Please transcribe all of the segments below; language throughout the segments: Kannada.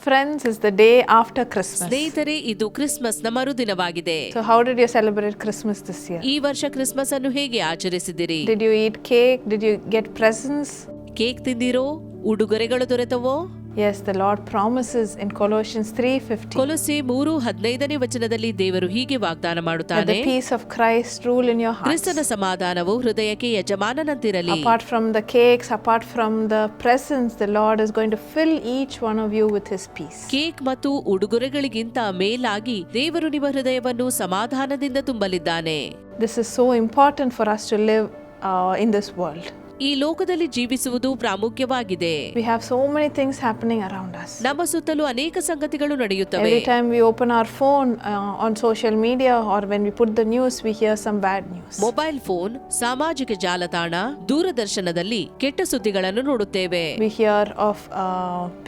Friends, is the day after Christmas. ಸ್ನೇಹಿತರೆ ಇದು ಕ್ರಿಸ್ಮಸ್ನ ಮರುದಿನವಾಗಿದೆ So, how did you celebrate Christmas this year? ಈ ವರ್ಷ ಕ್ರಿಸ್ಮಸ್ ಅನ್ನು ಹೇಗೆ ಆಚರಿಸಿದಿರಿ Did you eat cake? Did you get presents? Cake ತಿಂದಿರೋ ಉಡುಗೊರೆಗಳು ದೊರೆತವೋ Yes, the Lord promises in Colossians 3:15 ಕೊಲೊಸೆ ಮೂರು ಹದಿನೈದನೇ ವಚನದಲ್ಲಿ ದೇವರು ಹೀಗೆ ವಾಗ್ದಾನ that ಮಾಡುತ್ತಾನೆ the peace of Christ rule in your hearts. ಕ್ರಿಸ್ತನ ಸಮಾಧಾನವು ಹೃದಯಕ್ಕೆ ಯಜಮಾನನಂತಿರಲಿ Apart from the cakes, apart from the presents, the Lord is going to fill each one of you with His peace. Cake ಮತ್ತು ಉಡುಗೊರೆಗಳಿಗಿಂತ ಮೇಲಾಗಿ ದೇವರು ನಿಮ್ಮ ಹೃದಯವನ್ನು ಸಮಾಧಾನದಿಂದ ತುಂಬಲಿದ್ದಾನೆ This is so important for us to live uh, in this world. ಈ ಲೋಕದಲ್ಲಿ ಜೀವಿಸುವುದು ಪ್ರಾಮುಖ್ಯವಾಗಿದೆ. We have so many things happening around us ನಮ್ಮ ಸುತ್ತಲೂ ಅನೇಕ ಸಂಗತಿಗಳು ನಡೆಯುತ್ತವೆ. Every time we open our phone on social media or when we put the news we hear some bad news mobile phone ಸಾಮಾಜಿಕ ಜಾಲತಾಣ ದೂರದರ್ಶನದಲ್ಲಿ ಕೆಟ್ಟ ಸುದ್ದಿಗಳನ್ನು ನೋಡುತ್ತೇವೆ. We hear of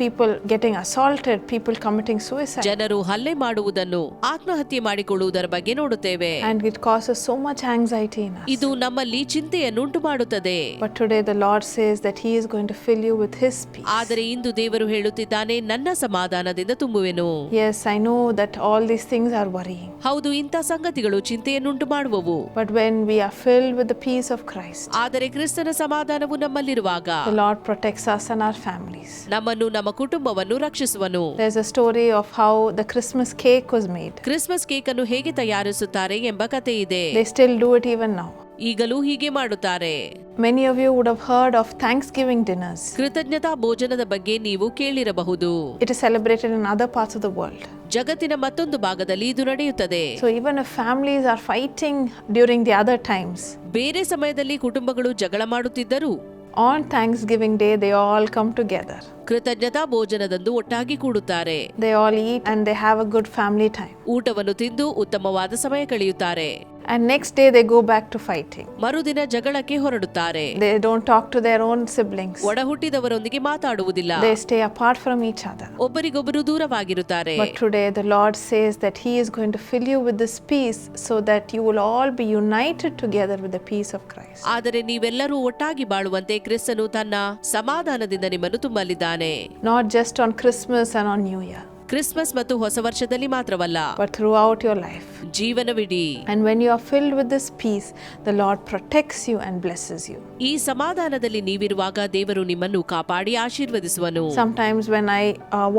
people getting assaulted people committing suicide ಜನರು ಹಲ್ಲೆ ಮಾಡುವುದನ್ನು ಆತ್ಮಹತ್ಯೆ ಮಾಡಿಕೊಳ್ಳುವುದರ ಬಗ್ಗೆ ನೋಡುತ್ತೇವೆ. And it causes so much anxiety ಇದು ನಮ್ಮಲ್ಲಿ ಚಿಂತೆಯನ್ನುಂಟು ಮಾಡುತ್ತದೆ but today the Lord says that He is going to fill you with His peace. ಆದರೆ ಇಂದು ದೇವರು ಹೇಳುತ್ತಿದ್ದಾನೆ ನನ್ನ ಸಮಾಧಾನದಿಂದ ತುಂಬುವೆನು Yes, I know that all these things are worrying. ಹೌದು ಇಂಥ ಸಂಗತಿಗಳು ಚಿಂತೆಯನ್ನುಂಟು ಮಾಡುವವು But when we are filled with the peace of Christ, ಆದರೆ ಕ್ರಿಸ್ತನ ಸಮಾಧಾನವು ನಮ್ಮಲ್ಲಿರುವಾಗ the Lord protects us and our families. ನಮ್ಮನ್ನು ನಮ್ಮ ಕುಟುಂಬವನ್ನು ರಕ್ಷಿಸುವನು There's a story of how the Christmas cake was made. Christmas cake ಅನ್ನು ಹೇಗೆ ತಯಾರಿಸುತ್ತಾರೆ ಎಂಬ ಕಥೆ ಇದೆ They still do it even now. ಈಗಲೂ ಹೀಗೆ ಮಾಡುತ್ತಾರೆ Many of you would have heard of Thanksgiving dinners. ಕೃತಜ್ಞತಾ ಭೋಜನದ ಬಗ್ಗೆ ನೀವು ಕೇಳಿರಬಹುದು It is celebrated in other parts of the world. ಜಗತ್ತಿನ ಮತ್ತೊಂದು ಭಾಗದಲ್ಲಿ ಇದು ನಡೆಯುತ್ತದೆ So even if families are fighting during the other times, ಬೇರೆ ಸಮಯದಲ್ಲಿ ಕುಟುಂಬಗಳು ಜಗಳ ಮಾಡುತ್ತಿದ್ದರೂ on Thanksgiving Day they all come together. ಕೃತಜ್ಞತಾ ಭೋಜನದಂದು ಒಟ್ಟಾಗಿ ಕೂಡುತ್ತಾರೆ They all eat and they have a good family time. ಊಟವನ್ನು ತಿಂದು ಉತ್ತಮವಾದ ಸಮಯ ಕಳೆಯುತ್ತಾರೆ And next day they go back to fighting. ಮರುದಿನ ಜಗಳಕ್ಕೆ ಹೊರಡುತ್ತಾರೆ They don't talk to their own siblings. ಒಡ ಹುಟ್ಟಿದವರೊಂದಿಗೆ ಮಾತಾಡುವುದಿಲ್ಲ They stay apart from each other. ಒಬ್ಬರಿಗೊಬ್ಬರು ದೂರವಾಗಿರುತ್ತಾರೆ But today the Lord says that He is going to fill you with this peace so that you will all be united together with the peace of Christ. ಆದರೆ ನೀವೆಲ್ಲರೂ ಒಟ್ಟಾಗಿ ಬಾಳುವಂತೆ ಕ್ರಿಸ್ತನು ತನ್ನ ಸಮಾಧಾನದಿಂದ ನಿಮ್ಮನ್ನು ತುಂಬಲಿದ್ದಾನೆ Not just on Christmas and on New Year, Christmas ಮತ್ತು ಹೊಸ ವರ್ಷದಲ್ಲಿ ಮಾತ್ರವಲ್ಲ but throughout your life. ಜೀವನವಿಡೀ And when you are filled with this peace, the Lord protects you and blesses you. ಈ ಸಮಾಧಾನದಲ್ಲಿ ನೀವಿರುವಾಗ ದೇವರು ನಿಮ್ಮನ್ನು ಕಾಪಾಡಿ ಆಶೀರ್ವದಿಸುವನು Sometimes when I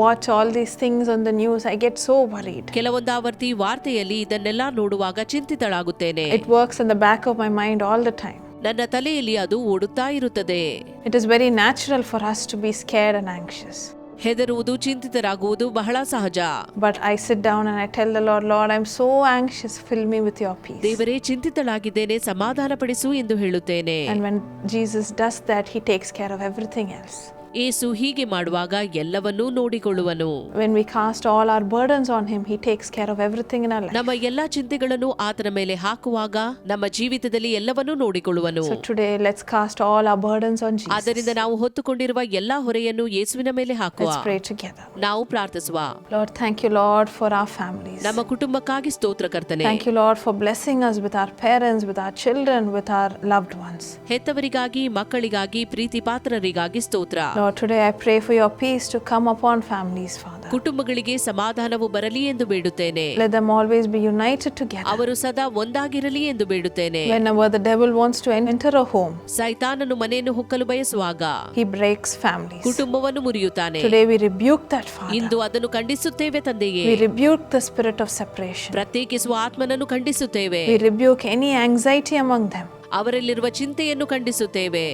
watch watch all these things on the news, I get so worried. ಕೆಲವೊಂದಾವರ್ತಿ ವಾರ್ತೆಯಲ್ಲಿ ಇದನ್ನೆಲ್ಲ ನೋಡುವಾಗ ಚಿಂತಿತಳಾಗುತ್ತೇನೆ It works in the back of my mind all the time. ನನ್ನ ತಲೆಯಲ್ಲಿ ಅದು ಓಡುತ್ತಾ ಇರುತ್ತದೆ It is very natural for us to be scared and anxious. ಹೆದರುವುದು ಚಿಂತಿತರಾಗುವುದು ಬಹಳ ಸಹಜ But I sit down and I tell the Lord, Lord, I'm so anxious, fill me with your peace. ದೇವರೇ ಚಿಂತಿತಳಾಗಿದ್ದೇನೆ ಸಮಾಧಾನಪಡಿಸು ಎಂದು ಹೇಳುತ್ತೇನೆ And when Jesus does that, He takes care of everything else. ಏಸು ಹೀಗೆ ಮಾಡುವಾಗ ಎಲ್ಲವನ್ನೂ ನೋಡಿಕೊಳ್ಳುವನು When we cast all our burdens on Him, He takes care of everything in our life. ನಮ್ಮ ಎಲ್ಲಾ ಚಿಂತೆಗಳನ್ನು ಆತನ ಮೇಲೆ ಹಾಕುವಾಗ ನಮ್ಮ ಜೀವಿತದಲ್ಲಿ ಎಲ್ಲವನ್ನೂ ನೋಡಿಕೊಳ್ಳುವನು So today, let's cast all our burdens on Jesus. ಆದ್ದರಿಂದ ನಾವು ಹೊತ್ತುಕೊಂಡಿರುವ ಎಲ್ಲಾ ಹೊರೆಯನ್ನು ಯೇಸುವಿನ ಮೇಲೆ ಹಾಕುವ Let's pray together. ನಾವು ಪ್ರಾರ್ಥಿಸುವ Lord, thank you, Lord, for our families. ನಮ್ಮ ಕುಟುಂಬಕ್ಕಾಗಿ ಸ್ತೋತ್ರ ಕರ್ತನೆ Thank you, Lord, for blessing us with our parents, with our children, with our loved ones. ಹೆತ್ತವರಿಗಾಗಿ ಮಕ್ಕಳಿಗಾಗಿ ಪ್ರೀತಿ ಪಾತ್ರರಿಗಾಗಿ ಸ್ತೋತ್ರ Lord, today I pray for your peace to come upon families, Father. ಕುಟುಂಬಗಳಿಗೆ ಸಮಾಧಾನವು ಬರಲಿ ಎಂದು ಬೇಡುತ್ತೇನೆ Let them always be united together. ಅವರು ಸದಾ ಒಂದಾಗಿರಲಿ ಎಂದು ಬೇಡುತ್ತೇನೆ Whenever the devil wants to enter a home, ಸೈತಾನನು ಮನೆಯನ್ನು ಹೊಕ್ಕಲು ಬಯಸುವಾಗ he breaks families. ಕುಟುಂಬವನ್ನು ಮುರಿಯುತ್ತಾನೆ Today we rebuke that, Father. ಇಂದು ಅದನ್ನು ಖಂಡಿಸುತ್ತೇವೆ ತಂದೆಯೇ We rebuke the spirit of separation. ಪ್ರತ್ಯೇಕಿಸುವ ಆತ್ಮನನ್ನು ಖಂಡಿಸುತ್ತೇವೆ We rebuke any anxiety among them, ಅವರಲ್ಲಿರುವ ಚಿಂತೆಯನ್ನು ಖಂಡಿಸುತ್ತೇವೆ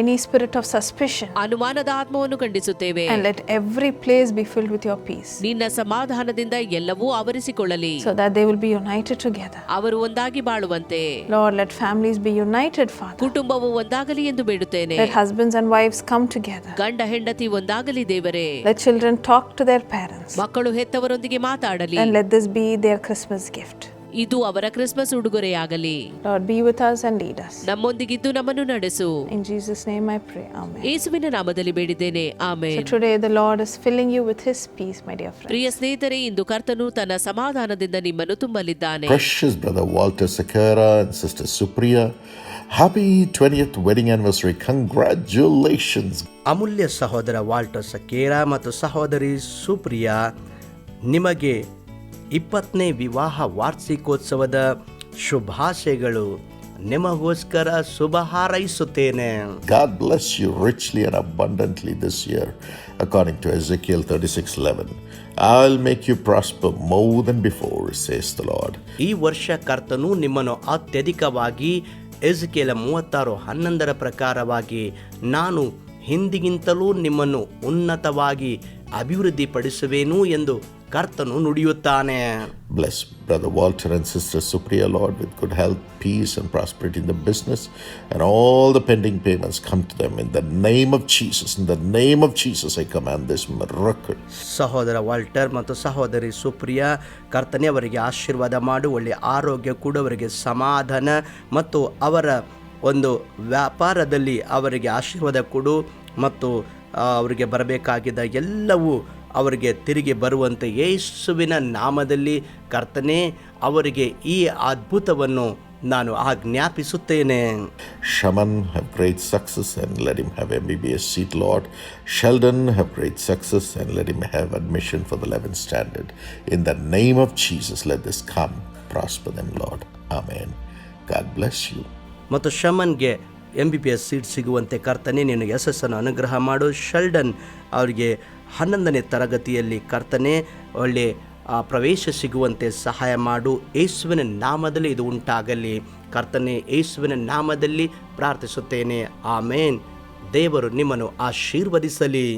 any spirit of suspicion, ಅನುಮಾನದ ಆತ್ಮವನ್ನು ಖಂಡಿಸುತ್ತೇವೆ and let every place be filled with your peace ನಿನ್ನ ಸಮಾಧಾನದಿಂದ ಎಲ್ಲವೂ ಆವರಿಸಿಕೊಳ್ಳಲಿ so that they will be united together. ಅವರು ಒಂದಾಗಿ ಬಾಳುವಂತೆ Lord, let families be united, Father. ಕುಟುಂಬವು ಒಂದಾಗಲಿ ಎಂದು ಬೇಡುತ್ತೇನೆ Let husbands and wives come together. ಗಂಡ ಹೆಂಡತಿ ಒಂದಾಗಲಿ ದೇವರೇ Let children talk to their parents. ಮಕ್ಕಳು ಹೆತ್ತವರೊಂದಿಗೆ ಮಾತಾಡಲಿ And let this be their Christmas gift. ಇದು ಅವರ ಕ್ರಿಸ್ಮಸ್ ಉಡುಗೊರೆಯಾಗಲಿ. ನಮ್ಮೊಂದಿಗಿದ್ದು ನಮ್ಮನ್ನು ನಡೆಸು. ಇನ್ ಜೀಸಸ್ ಬೇಡಿದ್ದೇನೆ. ಪ್ರಿಯ today you with peace my ಸ್ನೇಹಿತರೆ ಇಂದು ಕರ್ತನು ತನ್ನ ಸಮಾಧಾನದಿಂದ ನಿಮ್ಮನ್ನು ತುಂಬಲಿದ್ದಾನೆ. ಶುಸ್ sister Supriya twentieth wedding anniversary ಅಮೂಲ್ಯ ಸಹೋದರ ವಾಲ್ಟರ್ ಸಕೇರಾ ಮತ್ತು ಸಹೋದರಿ ಸುಪ್ರಿಯಾ ನಿಮಗೆ ಇಪ್ಪತ್ತನೇ ವಿವಾಹ ವಾರ್ಷಿಕೋತ್ಸವದ ಶುಭಾಶಯಗಳು ನಿಮಗೋಸ್ಕರ ಶುಭ ಹಾರೈಸುತ್ತೇನೆ God bless you richly and abundantly this year, according to Ezekiel 36:11. I'll make you prosper more than before, says the Lord. ಈ ವರ್ಷ ಕರ್ತನು ನಿಮ್ಮನ್ನು ಅತ್ಯಧಿಕವಾಗಿ ಎಜಕೇಲ ಮೂವತ್ತಾರು ಹನ್ನೊಂದರ ಪ್ರಕಾರವಾಗಿ ನಾನು ಹಿಂದಿಗಿಂತಲೂ ನಿಮ್ಮನ್ನು ಉನ್ನತವಾಗಿ ಅಭಿವೃದ್ಧಿಪಡಿಸುವೆನು ಎಂದು ಕರ್ತನು ನುಡಿಯುತ್ತಾನೆ. Bless brother Walter and sister Supriya Lord with good health peace and prosperity in the business and all the pending payments come to them in the name of Jesus in the name of Jesus I command this marriage ಸಹೋದರ ವಾಲ್ಟರ್ ಮತ್ತು ಸಹೋದರಿ ಸುಪ್ರಿಯ ಕರ್ತನೆ ಅವರಿಗೆ ಆಶೀರ್ವಾದ ಮಾಡು ಒಳ್ಳೆಯ ಆರೋಗ್ಯ ಕೂಡ ಅವರಿಗೆ ಸಮಾಧಾನ ಮತ್ತು ಅವರ ಒಂದು ವ್ಯಾಪಾರದಲ್ಲಿ ಅವರಿಗೆ ಆಶೀರ್ವಾದ ಕೊಡು ಮತ್ತು ಅವರಿಗೆ ಬರಬೇಕಾಗಿದ್ದ ಎಲ್ಲವೂ ಅವರಿಗೆ ತಿರುಗಿ ಬರುವಂತೆ ಯೇಸುವಿನ ನಾಮದಲ್ಲಿ ಕರ್ತನೆ ಅವರಿಗೆ ಈ ಅದ್ಭುತವನ್ನು ನಾನು ಆಜ್ಞಾಪಿಸುತ್ತೇನೆ Shaman, have let him have let B have S seat, Lord. Sheldon, have great success and let him have admission for the 11th standard. In the name of Jesus, let this come prosper them, Lord. Amen God bless you ಮತ್ತು ಶಮನ್ಗೆ M B P S seat ಸಿಗುವಂತೆ ಕರ್ತನೆ, ನೀನು ಯಶಸ್ಸನ್ನು ಅನುಗ್ರಹ ಮಾಡು. ಶಲ್ಡನ್ ಅವರಿಗೆ ಹನ್ನೊಂದನೇ ತರಗತಿಯಲ್ಲಿ ಕರ್ತನೆ, ಒಳ್ಳೆ, ಆ, ಪ್ರವೇಶ ಸಿಗುವಂತೆ ಸಹಾಯ ಮಾಡು. ಯೇಸುವಿನ ನಾಮದಲ್ಲಿ ಇದು ಉಂಟಾಗಲಿ. ಕರ್ತನೆ, ಯೇಸುವಿನ ನಾಮದಲ್ಲಿ ಪ್ರಾರ್ಥಿಸುತ್ತೇನೆ. ಆಮೇನ್. ದೇವರು ನಿಮ್ಮನ್ನು ಆಶೀರ್ವದಿಸಲಿ.